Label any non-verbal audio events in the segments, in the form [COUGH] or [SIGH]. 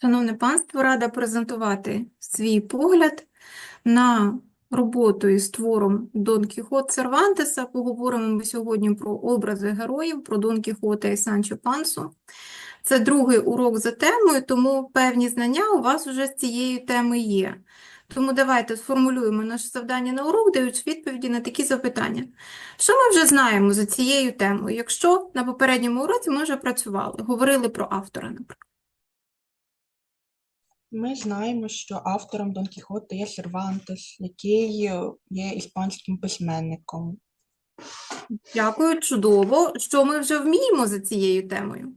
Шановне панство, рада презентувати свій погляд на роботу із твором Дон Кіхот Сервантеса. Поговоримо ми сьогодні про образи героїв, про Дон Кіхота і Санчо Пансу. Це другий урок за темою, тому певні знання у вас вже з цієї теми є. Тому давайте сформулюємо наше завдання на урок, даючи відповіді на такі запитання. Що ми вже знаємо за цією темою, якщо на попередньому уроці ми вже працювали, говорили про автора, наприклад? Ми знаємо, що автором Дон Кіхота є Сервантес, який е, є іспанським письменником. Дякую, чудово. Що ми вже вміємо за цією темою?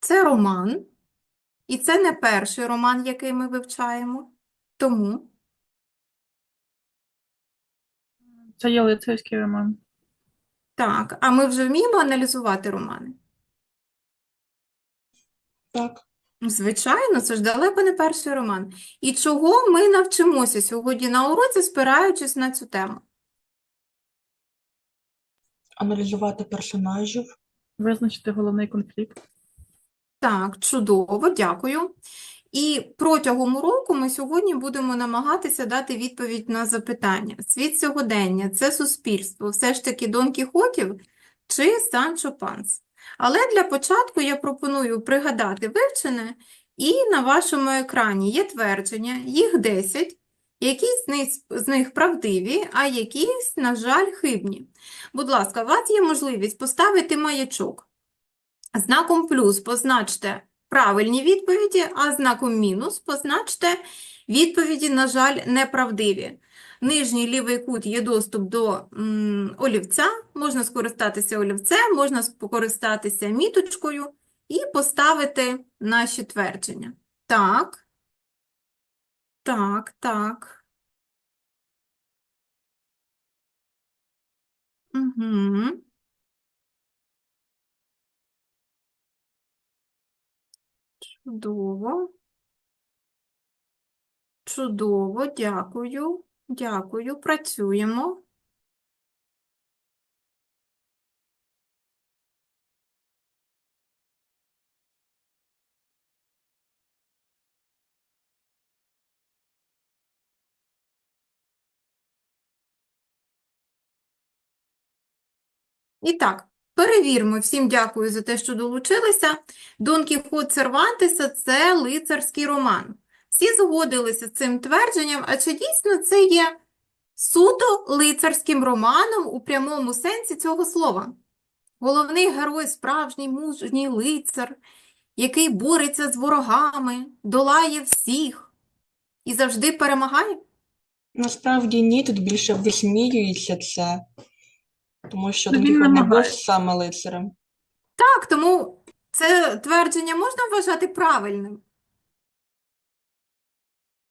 Це роман, і це не перший роман, який ми вивчаємо. Тому Це є лицарський роман. так, а ми вже вміємо аналізувати романи? Так, Звичайно, це ж далеко не перший роман. І чого ми навчимося сьогодні на уроці, спираючись на цю тему? аналізувати персонажів, Визначити головний конфлікт. Так, чудово, дякую. І протягом уроку ми сьогодні будемо намагатися дати відповідь на запитання. Світ сьогодення – це суспільство, все ж таки Дон Кіхотів чи Санчо Панс? Але для початку я пропоную пригадати вивчене, і на вашому екрані є твердження, їх 10, якісь з них, правдиві, а якісь, на жаль, хибні. Будь ласка, у вас є можливість поставити маячок. Знаком плюс позначте правильні відповіді, а знаком мінус позначте відповіді, на жаль, неправдиві. Нижній лівий кут є доступ до м, олівця, можна скористатися олівцем, можна скористатися міточкою і поставити наші твердження. Так, так, так. Угу. Чудово. Чудово, дякую. Дякую, працюємо. І так, перевіримо. Всім дякую за те, що долучилися. Дон Кіхот Сервантеса – це лицарський роман. Всі згодилися з цим твердженням, а чи дійсно це є суто лицарським романом у прямому сенсі цього слова? Головний герой – справжній мужній лицар, який бореться з ворогами, долає всіх і завжди перемагає? насправді ні, тут більше висміюється це, тому що він Кіхот не був намагається. саме лицарем. Так, тому це твердження можна вважати правильним?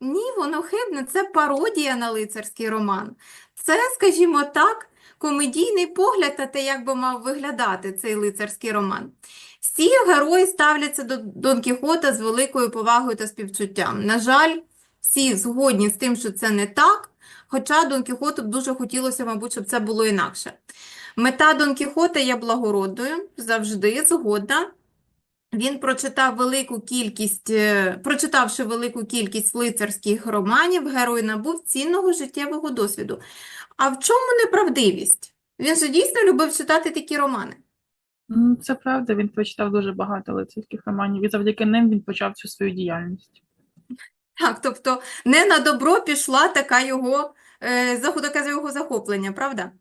Ні, воно хибне, це пародія на лицарський роман. Це, скажімо так, комедійний погляд на те, як би мав виглядати цей лицарський роман. Всі герої ставляться до Дон Кіхота з великою повагою та співчуттям. На жаль, всі згодні з тим, що це не так, хоча Дон Кіхоту б дуже хотілося, мабуть, щоб це було інакше. Мета Дон Кіхота є благородною, завжди згодна. Він прочитав велику кількість, е, прочитавши велику кількість лицарських романів, герой набув цінного життєвого досвіду. А в чому неправдивість? Він же дійсно любив читати такі романи. Це правда, він прочитав дуже багато лицарських романів, і завдяки ним він почав цю свою діяльність. Так, тобто не на добро пішла така його, е, з його захоплення, правда?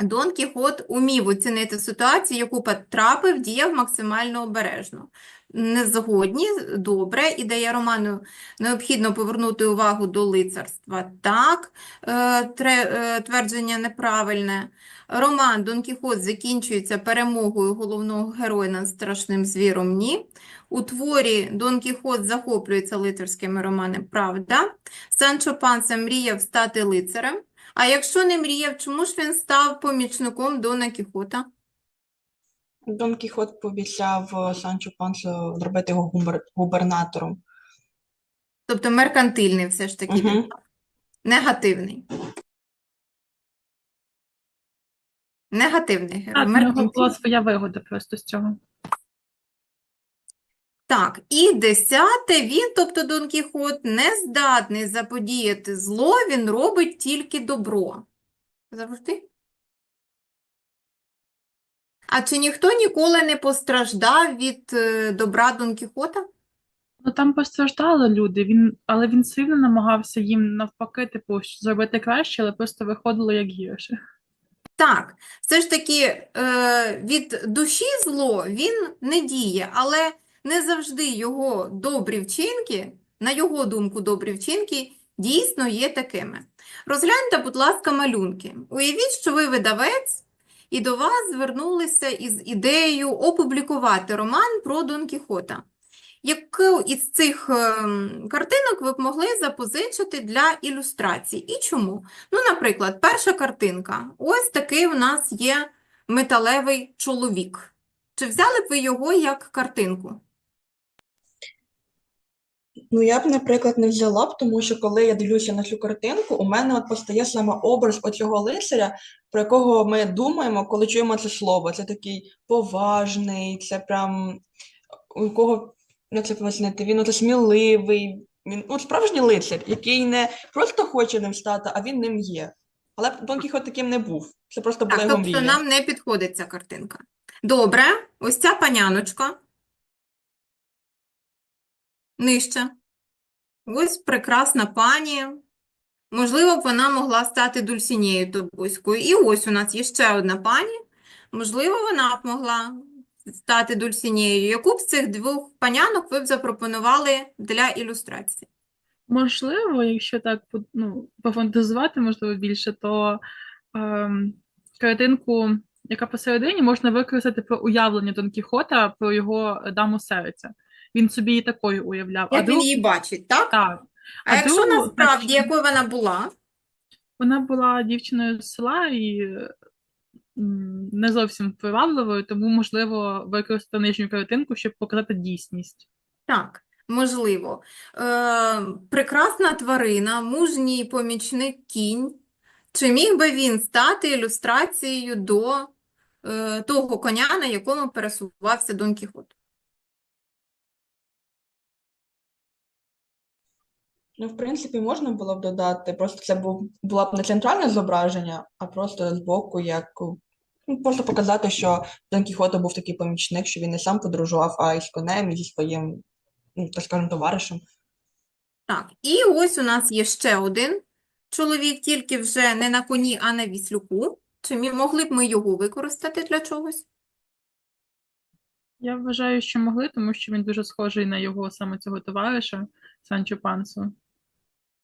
Дон Кіхот умів оцінити ситуацію, яку потрапив, діяв максимально обережно. Не згодні, добре, ідея роману необхідно повернути увагу до лицарства. Так, е, е, твердження неправильне. Роман Дон Кіхот закінчується перемогою головного героя над страшним звіром. Ні. У творі Дон Кіхот захоплюється лицарськими романами. Правда. Санчо Панса мріяв стати лицарем. А якщо не мріяв, чому ж він став помічником Дона Кіхота? Дон Кіхот пообіцяв е, Санчо Пансу зробити його губер- губернатором. Тобто меркантильний все ж таки він, Мгм. негативний. Негативний герой, Так, в нього була своя вигода просто з цього. Так, і десяте, він, тобто Дон Кіхот, не здатний заподіяти зло, він робить тільки добро. Завжди? А чи ніхто ніколи не постраждав від е, добра Дон Кіхота? Ну там постраждали люди, він, але він сильно намагався їм навпаки, типу, зробити краще, але просто виходило як гірше. Так, все ж таки е, від душі зло він не діє, але не завжди його добрі вчинки, на його думку, добрі вчинки дійсно є такими. Розгляньте, будь ласка, малюнки. Уявіть, що ви видавець, і до вас звернулися із ідеєю опублікувати роман про Дон Кіхота. Яку із цих ем, картинок ви б могли запозичити для ілюстрацій? І чому? Ну, наприклад, перша картинка. Ось такий у нас є металевий чоловік. Чи взяли б ви його як картинку? Ну, я б, наприклад, не взяла б, тому що коли я дивлюся на цю картинку, у мене от постає саме образ оцього лицаря, про якого ми думаємо, коли чуємо це слово. Це такий поважний, це прям у якого, як це пояснити, він оце сміливий, він ну, справжній лицар, який не просто хоче ним стати, а він ним є. Але Дон Кіхот таким не був. Це просто була його тобто нам не підходить ця картинка. Добре, ось ця паняночка. Нижче. Ось прекрасна пані. Можливо, вона могла стати Дульсінею Тобоською. І ось у нас є ще одна пані. Можливо, вона б могла стати Дульсінеєю. Яку б з цих двох панянок ви б запропонували для ілюстрації? Можливо, якщо так ну, пофантазувати, можливо, більше, то ем, картинку, яка посередині, можна використати про уявлення Дон Кіхота про його даму серця. Він собі її такою уявляв. А він друг- її бачить, так? так, А А якщо другу, насправді, якою вона була? вона була дівчиною з села і не зовсім привабливою, тому можливо використати нижню картинку, щоб показати дійсність. Так, можливо. Е, прекрасна тварина, мужній помічник кінь. Чи міг би він стати ілюстрацією до е, того коня, на якому пересувався Дон Кіхот? Ну, в принципі, можна було б додати, просто це був, була б не центральне зображення, а просто збоку, як ну, просто показати, що Дон Кіхото був такий помічник, що він не сам подорожував, а й з конем, і зі своїм, ну, так скажемо, товаришем. Так, і ось у нас є ще один чоловік, тільки вже не на коні, а на віслюку. Чи могли б ми його використати для чогось? Я вважаю, що могли, тому що він дуже схожий на його саме цього товариша Санчо Пансо.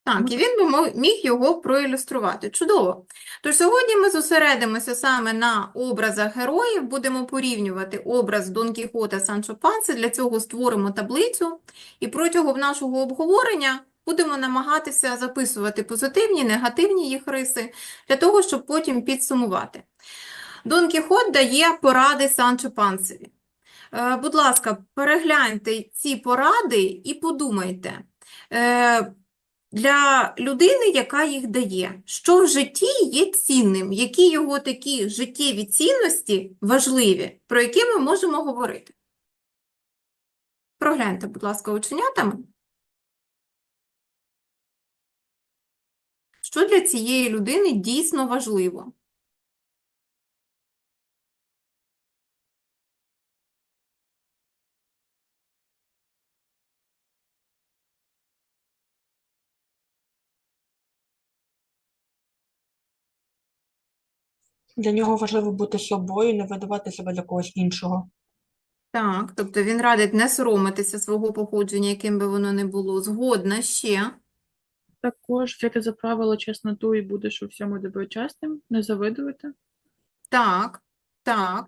Так, і він би міг його проілюструвати. Чудово. Тож сьогодні ми зосередимося саме на образах героїв, будемо порівнювати образ Дон Кіхота Санчо Панси, для цього створимо таблицю, і протягом нашого обговорення будемо намагатися записувати позитивні, негативні їх риси, для того, щоб потім підсумувати. Дон Кіхот дає поради Санчо Пансеві. Е, Будь ласка, перегляньте ці поради і подумайте, е, для людини, яка їх дає, що в житті є цінним, які його такі життєві цінності важливі, про які ми можемо говорити. Прогляньте, будь ласка, оченятами. Що для цієї людини дійсно важливо? Для нього важливо бути собою, не видавати себе для когось іншого. Так, тобто він радить не соромитися свого походження, яким би воно не було. Згодна ще. Також взяти за правило чесноту і будеш у всьому доброчесним, не завидувати. Так, так,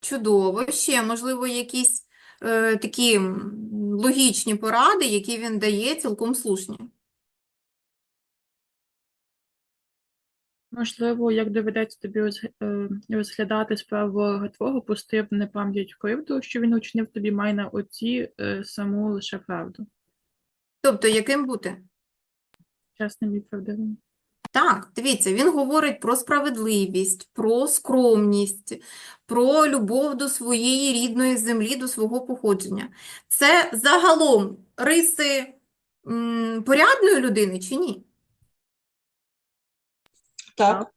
чудово. Ще, можливо, якісь е, такі м, логічні поради, які він дає, цілком слушні. Можливо, як доведеться тобі е, розглядати справу ворога твого, пусти в непам'ять кривду, що він учинив тобі, май на оці е, саму лише правду. Тобто, яким бути? Чесним і правдивим. Так, дивіться, він говорить про справедливість, про скромність, про любов до своєї рідної землі, до свого походження. Це загалом риси м, порядної людини чи ні? Так,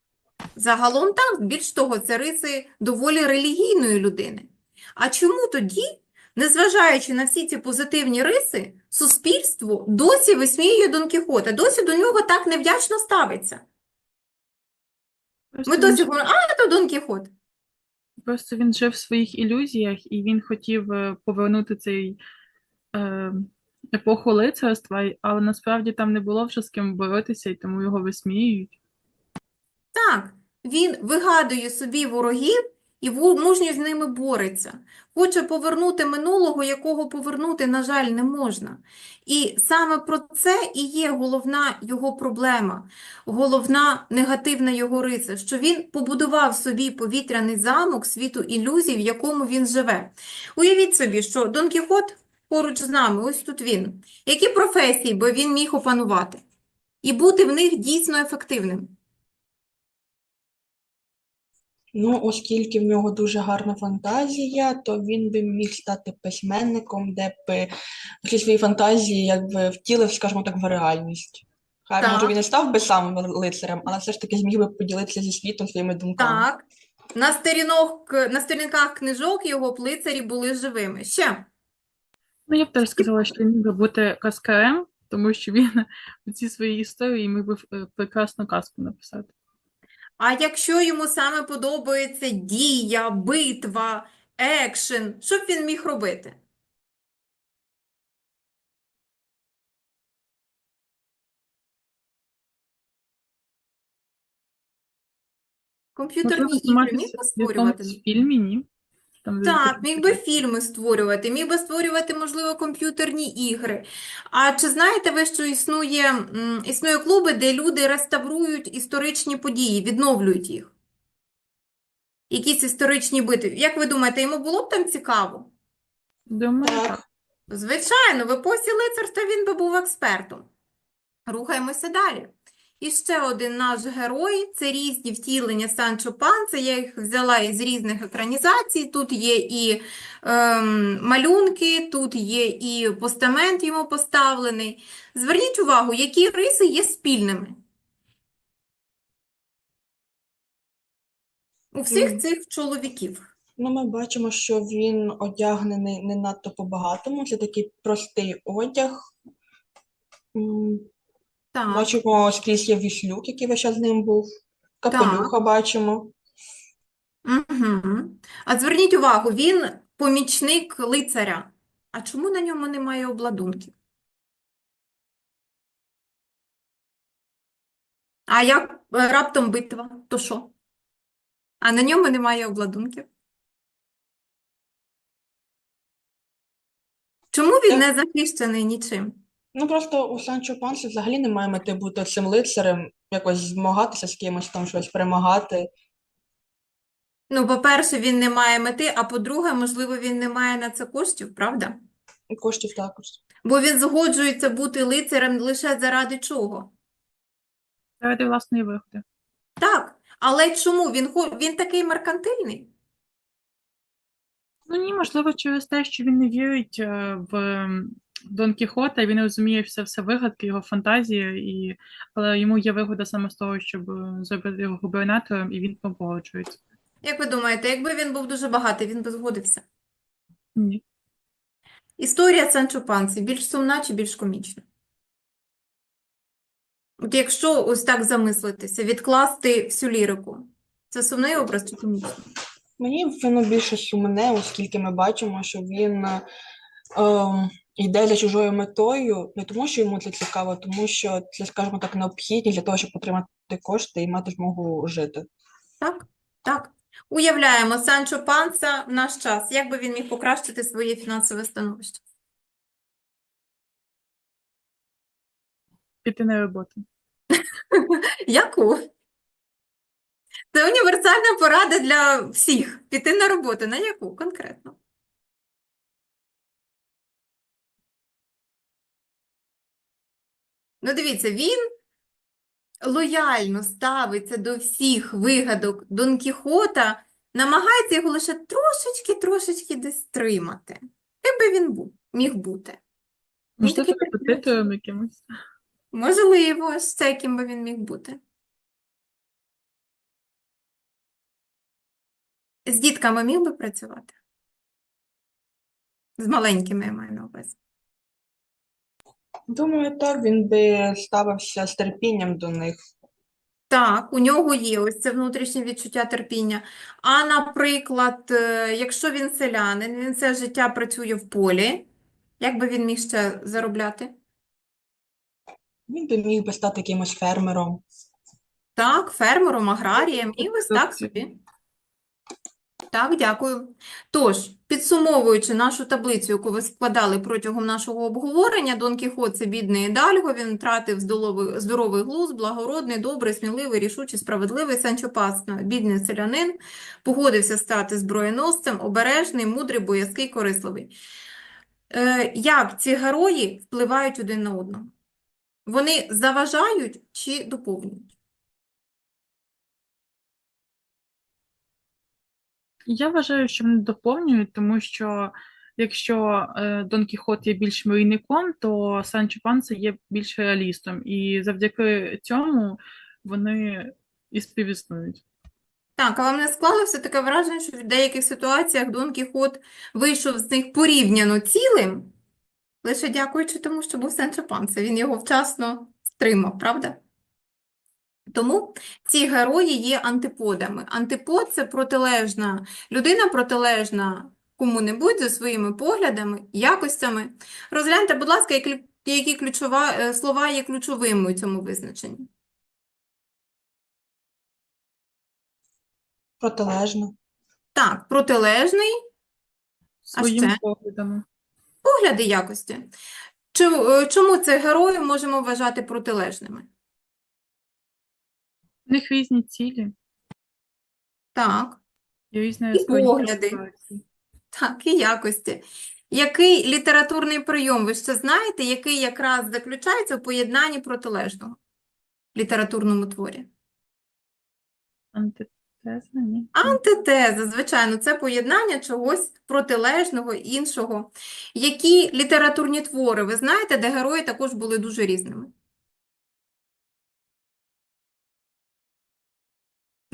Загалом так, більш того, це риси доволі релігійної людини. А чому тоді, незважаючи на всі ці позитивні риси, суспільство досі висміює Дон Кіхота, досі до нього так невдячно ставиться? Просто Ми досі жив- говоримо, а, то Дон Кіхот. Просто він жив в своїх ілюзіях, і він хотів е, повернути цей е, епоху лицарства, але насправді там не було вже з ким боротися, і тому його висміюють. Так, він вигадує собі ворогів і мужньо з ними бореться. Хоче повернути минулого, якого повернути, на жаль, не можна. І саме про це і є головна його проблема, головна негативна його риса, що він побудував собі повітряний замок світу ілюзій, в якому він живе. Уявіть собі, що Дон Кіхот поруч з нами, ось тут він. Які професії би він міг опанувати? І бути в них дійсно ефективним. Ну оскільки в нього дуже гарна фантазія, то він би міг стати письменником, де б всі свої фантазії якби втілив, скажімо так, в реальність. Хай може він і став би сам лицарем, але все ж таки зміг би поділитися зі світом своїми думками. Так. На сторінок, на сторінках книжок його лицарі були живими. Ще. Ну, я б теж сказала, що він міг би бути казкарем, тому що він [LAUGHS] у цій своїй історії міг би е, прекрасну казку написати. А якщо йому саме подобається дія, битва, екшен, що б він міг робити? Комп'ютерні ігри міг створювати? в фільмі, ні? Там, Так, міг би фільми створювати, міг би створювати, можливо, комп'ютерні ігри. А чи знаєте ви, що існує, м, існує клуби, де люди реставрують історичні події, відновлюють їх? Якісь історичні битви. Як ви думаєте, йому було б там цікаво? Думаю, Так. так. Звичайно, в епосі лицарства він би був експертом. Рухаємося далі. І ще один наш герой – це різні втілення Санчо Панса. Я їх взяла із різних екранізацій. Тут є і ем, малюнки, тут є і постамент йому поставлений. Зверніть увагу, які риси є спільними. У всіх цих чоловіків. Ну, ми бачимо, що він одягнений не надто по-багатому. Це такий простий одяг. Так. Бачимо, скрізь є віслюк, який весь час з ним був. Капелюха бачимо. Угу. А зверніть увагу, він помічник лицаря. А чому на ньому немає обладунків? А як е, раптом битва, то що? А на ньому немає обладунків? Чому він не захищений нічим? Ну, просто у Санчо Панса взагалі немає мети бути цим лицарем, якось змагатися з кимось, там щось перемагати. Ну, по-перше, він не має мети, а по-друге, можливо, він не має на це коштів, правда? Коштів також. Бо він згоджується бути лицарем лише заради чого? Заради власної вигоди. Так, але чому? Він, хо- він такий меркантильний? Ну ні, можливо, через те, що він не вірить е, в Дон Кіхота, він розуміє все, все вигадки, його фантазії, і... але йому є вигода саме з того, щоб е, зробити його губернатором, і він погоджується. Як ви думаєте, якби він був дуже багатий, він би згодився? Ні. Історія Санчо Панси більш сумна чи більш комічна? От якщо ось так замислитися, відкласти всю лірику, це сумний образ чи комічний? Мені воно більше сумне, оскільки ми бачимо, що він е, ем, йде за чужою метою, не тому, що йому це цікаво, тому що це, скажімо так, необхідність для того, щоб отримати кошти і мати змогу жити. Так, так. Уявляємо Санчо Панса в наш час. Як би він міг покращити своє фінансове становище? Піти на роботу. [LAUGHS] Яку? Це універсальна порада для всіх. Піти на роботу. На яку конкретно? Ну, дивіться, він лояльно ставиться до всіх вигадок Дон Кіхота, намагається його лише трошечки-трошечки десь стримати. Ким би він був, міг бути? Можливо, такий репетитором якимось. Можливо, ще ким би він міг бути. З дітками міг би працювати? З маленькими я маю на увазі. Думаю, так, він би ставився з терпінням до них. Так, у нього є ось це внутрішнє відчуття терпіння. А, наприклад, е, якщо він селянин, він все життя працює в полі, як би він міг ще заробляти? Він би міг би стати якимось фермером. Так, фермером, аграрієм і ось так собі. Так, дякую. Тож, підсумовуючи нашу таблицю, яку ви складали протягом нашого обговорення, Дон Кіхот – це бідний Ідальго, він втратив здоровий, здоровий глузд, благородний, добрий, сміливий, рішучий, справедливий Санчо Панса, бідний селянин, погодився стати зброєносцем, обережний, мудрий, боязкий, корисливий. Е, як ці герої впливають один на одного? Вони заважають чи доповнюють? Я вважаю, що вони доповнюють, тому що якщо е, Дон Кіхот є більш мрійником, то Санчо Панса є більш реалістом, і завдяки цьому вони і співіснують. Так, а вам не склалося таке враження, що в деяких ситуаціях Дон Кіхот вийшов з них порівняно цілим, лише дякуючи тому, що був Санчо Панса. Він його вчасно стримав, правда? Тому ці герої є антиподами. Антипод – це протилежна людина, протилежна кому-небудь за своїми поглядами, якостями. Розгляньте, будь ласка, які, ключова, е, слова є ключовими у цьому визначенні. Протилежно. Так, протилежний Своїми ще? поглядами. Погляди якості. Чому, е, чому цих героїв можемо вважати протилежними? У них різні цілі Так, і різна І погляди. ситуації. так, і якості. Який літературний прийом ви ще знаєте, який якраз заключається в поєднанні протилежного в літературному творі? Антитеза, ні? Антитеза, звичайно, це поєднання чогось протилежного, іншого. Які літературні твори ви знаєте, де герої також були дуже різними?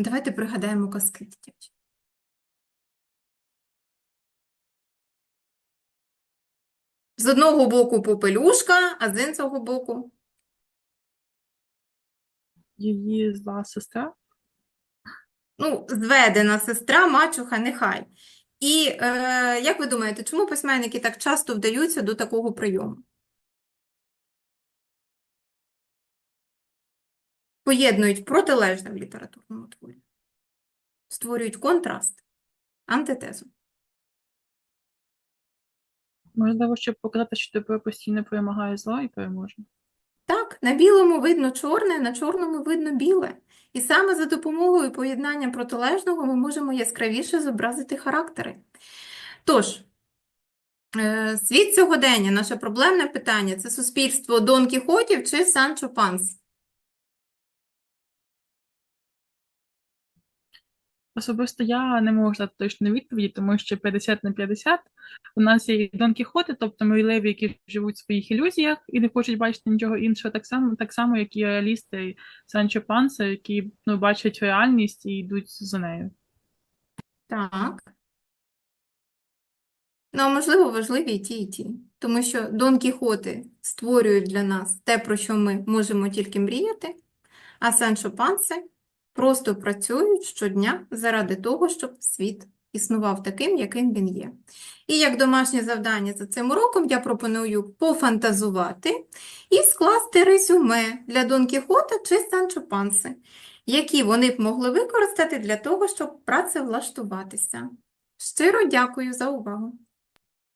Давайте пригадаємо казки дитячі. З одного боку попелюшка, а з іншого боку Її зла сестра. Ну, зведена сестра, мачуха, нехай. І е, як ви думаєте, чому письменники так часто вдаються до такого прийому? Поєднують протилежне в літературному творі. Створюють контраст, антитезу. Можливо, щоб показати, що добро постійно перемагає зло і переможе. Так, на білому видно чорне, на чорному видно біле. І саме за допомогою поєднання протилежного ми можемо яскравіше зобразити характери. Тож, е, світ сьогодення, наше проблемне питання – це суспільство Дон Кіхотів чи Санчо Панс? Особисто я не можу дати точної відповіді, тому що 50 на 50 у нас є Дон Кіхоти, тобто мрійливі, які живуть в своїх ілюзіях і не хочуть бачити нічого іншого, так само, так само, як і реалісти Санчо Панса, які ну, бачать реальність і йдуть за нею. Так. Ну, а можливо, важливі і ті, і ті. Тому що Дон Кіхоти створюють для нас те, про що ми можемо тільки мріяти, а Санчо Панси просто працюють щодня заради того, щоб світ існував таким, яким він є. І як домашнє завдання за цим уроком я пропоную пофантазувати і скласти резюме для Дон Кіхота чи Санчо Панси, які вони б могли використати для того, щоб працевлаштуватися. Щиро дякую за увагу.